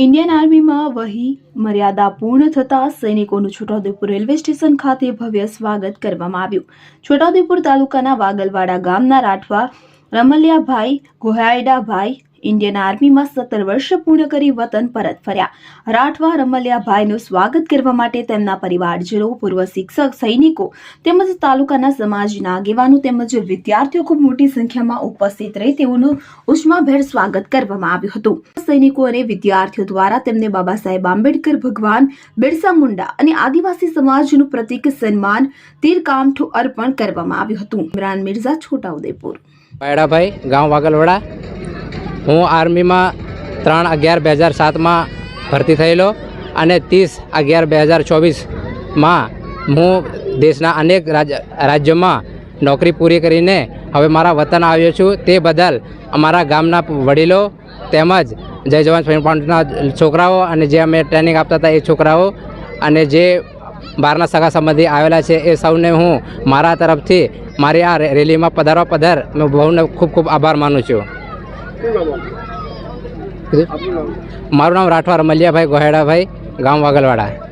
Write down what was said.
Indian આર્મીમાં વહી મર્યાદા પૂર્ણ થતાં સૈનિકોનું છોટાઉદેપુર રેલવે સ્ટેશન ખાતે ભવ્ય સ્વાગત કરવામાં આવ્યું. છોટાઉદેપુર તાલુકાના વાગલવાડા ગામના રાઠવા રમલિયાભાઈ, ગોહાયડાભાઈ ઇન્ડિયન આર્મીમાં સત્તર વર્ષ પૂર્ણ કરી વતન પરત ફર્યા. રાઠવા રમલિયાભાઈનું સ્વાગત કરવા માટે તેમના પરિવારજનો, પૂર્વ શિક્ષક, સૈનિકો તેમજ તાલુકાના સમાજના આગેવાનો તેમજ વિદ્યાર્થીઓ ખૂબ મોટી સંખ્યામાં ઉપસ્થિત રહી તેઓનું ઉષ્માભેર સ્વાગત કરવામાં આવ્યું હતું. સૈનિકો અને વિદ્યાર્થીઓ દ્વારા તેમને બાબા સાહેબ આંબેડકર, ભગવાન બિરસા મુંડા અને આદિવાસી સમાજનું પ્રતિક, સન્માન, તીરકામઠું અર્પણ કરવામાં આવ્યું હતું. ઇમરાન મિર્ઝા, છોટાઉદેપુર. પાયડાભાઈ ગામ વાગલવાડા. હું આર્મીમાં ત્રણ અગિયાર બે હજાર સાતમાં ભરતી થયેલો અને ત્રીસ અગિયાર બે હજાર ચોવીસમાં હું દેશના અનેક રાજ, રાજ્યોમાં નોકરી પૂરી કરીને હવે મારા વતન આવ્યો છું. તે બદલ અમારા ગામના વડીલો તેમજ જય જવાન ફાઉન્ડના છોકરાઓ અને જે અમે ટ્રેનિંગ આપતા હતા એ છોકરાઓ અને જે બહારના સગા સંબંધી આવેલા છે એ સૌને હું મારા તરફથી મારી આ રેલીમાં પધારવા પધાર હું બહુને ખૂબ ખૂબ આભાર માનું છું. મારું નામ રાઠવા રમલિયાભાઈ ગોહેડાભાઈ ગામ વાગલવાડા.